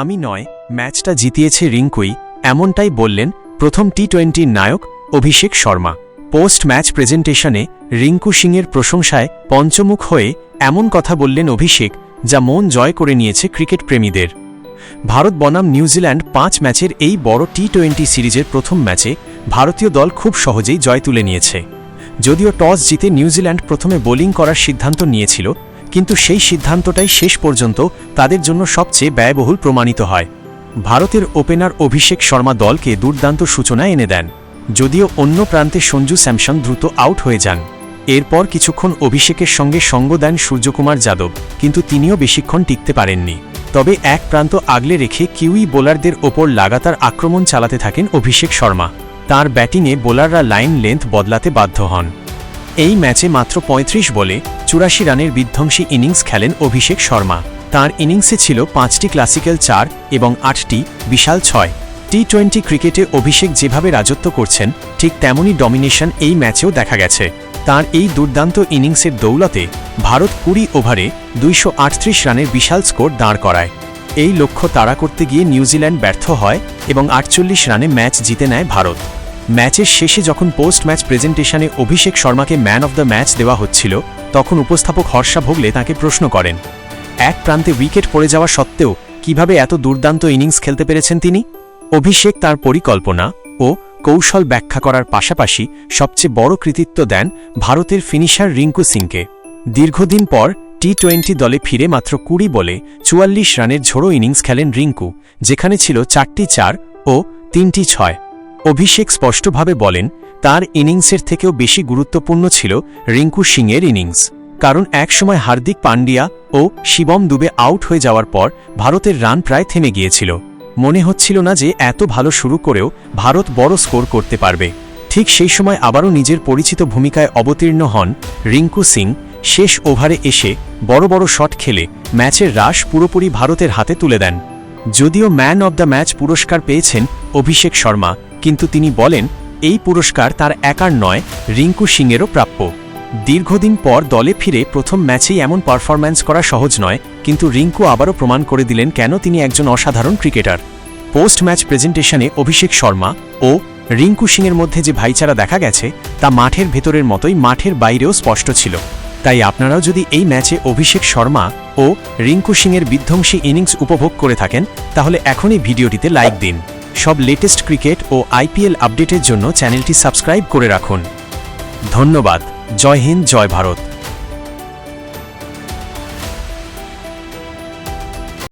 আমি নয়, ম্যাচটা জিতিয়েছে রিঙ্কুই এমনটাই বললেন প্রথম টি টোয়েন্টির নায়ক অভিষেক শর্মা। পোস্ট ম্যাচ প্রেজেন্টেশনে রিঙ্কু সিংয়ের প্রশংসায় পঞ্চমুখ হয়ে এমন কথা বললেন অভিষেক, যা মন জয় করে নিয়েছে ক্রিকেট প্রেমীদের। ভারত বনাম নিউজিল্যান্ড পাঁচ ম্যাচের এই বড় টি টোয়েন্টি সিরিজের প্রথম ম্যাচে ভারতীয় দল খুব সহজেই জয় তুলে নিয়েছে। যদিও টস জিতে নিউজিল্যান্ড প্রথমে বোলিং করার সিদ্ধান্ত নিয়েছিল কিন্তু সেই সিদ্ধান্তটাই শেষ পর্যন্ত তাদের জন্য সবচেয়ে ব্যয়বহুল প্রমাণিত হয়। ভারতের ওপেনার অভিষেক শর্মা দলকে দুর্দান্ত সূচনা এনে দেন, যদিও অন্য প্রান্তে সঞ্জু স্যামসন দ্রুত আউট হয়ে যান। এরপর কিছুক্ষণ অভিষেকের সঙ্গে সঙ্গ দেন সূর্যকুমার যাদব, কিন্তু তিনিও বেশিক্ষণ টিকতে পারেননি। তবে এক প্রান্ত আগলে রেখে কিউই বোলারদের ওপর লাগাতার আক্রমণ চালাতে থাকেন অভিষেক শর্মা। তার ব্যাটিংয়ে বোলাররা লাইন লেন্থ বদলাতে বাধ্য হন। এই ম্যাচে মাত্র ৩৫ বলে চুরাশি রানের বিধ্বংসী ইনিংস খেলেন অভিষেক শর্মা। তার ইনিংসে ছিল পাঁচটি ক্লাসিক্যাল চার এবং আটটি বিশাল ছয়। টি টোয়েন্টি ক্রিকেটে অভিষেক যেভাবে রাজত্ব করছেন, ঠিক তেমনই ডমিনেশন এই ম্যাচেও দেখা গেছে। তার এই দুর্দান্ত ইনিংসের দৌলতে ভারত কুড়ি ওভারে দুইশো আটত্রিশ রানের বিশাল স্কোর দাঁড় করায়। এই লক্ষ্য তাড়া করতে গিয়ে নিউজিল্যান্ড ব্যর্থ হয় এবং আটচল্লিশ রানে ম্যাচ জিতে নেয় ভারত। ম্যাচের শেষে যখন পোস্ট ম্যাচ প্রেজেন্টেশনে অভিষেক শর্মাকে ম্যান অব দ্য ম্যাচ দেওয়া হচ্ছিল, তখন উপস্থাপক হর্ষা ভোগলে তাকে প্রশ্ন করেন, এক প্রান্তে উইকেট পড়ে যাওয়া সত্ত্বেও কীভাবে এত দুর্দান্ত ইনিংস খেলতে পেরেছেন তিনি? অভিষেক তার পরিকল্পনা ও কৌশল ব্যাখ্যা করার পাশাপাশি সবচেয়ে বড় কৃতিত্ব দেন ভারতের ফিনিশার রিঙ্কু সিংকে। দীর্ঘদিন পর টি টোয়েন্টি দলে ফিরে মাত্র কুড়ি বলে চুয়াল্লিশ রানের ঝোড়ো ইনিংস খেলেন রিঙ্কু, যেখানে ছিল চারটি চার ও তিনটি ছয়। অভিষেক স্পষ্টভাবে বলেন, তার ইনিংসের থেকেও বেশি গুরুত্বপূর্ণ ছিল রিঙ্কু সিংয়ের ইনিংস। কারণ একসময় হার্দিক পান্ডিয়া ও শিবম দুবে আউট হয়ে যাওয়ার পর ভারতের রান প্রায় থেমে গিয়েছিল। মনে হচ্ছিল না যে এত ভালো শুরু করেও ভারত বড় স্কোর করতে পারবে। ঠিক সেই সময় আবারও নিজের পরিচিত ভূমিকায় অবতীর্ণ হন রিঙ্কু সিং। শেষ ওভারে এসে বড় বড় শট খেলে ম্যাচের রাশ পুরোপুরি ভারতের হাতে তুলে দেন। যদিও ম্যান অব দ্য ম্যাচ পুরস্কার পেয়েছেন অভিষেক শর্মা কিন্তু তিনি বলেন, এই পুরস্কার তার একার নয়, রিঙ্কু সিংয়েরও প্রাপ্য। দীর্ঘদিন পর দলে ফিরে প্রথম ম্যাচেই এমন পারফরম্যান্স করা সহজ নয়, কিন্তু রিঙ্কু আবারও প্রমাণ করে দিলেন কেন তিনি একজন অসাধারণ ক্রিকেটার। পোস্ট ম্যাচ প্রেজেন্টেশনে অভিষেক শর্মা ও রিঙ্কু সিংয়ের মধ্যে যে ভাইচারা দেখা গেছে, তা মাঠের ভেতরের মতোই মাঠের বাইরেও স্পষ্ট ছিল। তাই আপনারাও যদি এই ম্যাচে অভিষেক শর্মা ও রিঙ্কু সিংয়ের বিধ্বংসী ইনিংস উপভোগ করে থাকেন, তাহলে এখনই ভিডিওটিতে লাইক দিন। সব লেটেস্ট ক্রিকেট ও আইপিএল আপডেটের জন্য চ্যানেলটি সাবস্ক্রাইব করে রাখুন। ধন্যবাদ। জয় হিন্দ, জয় ভারত।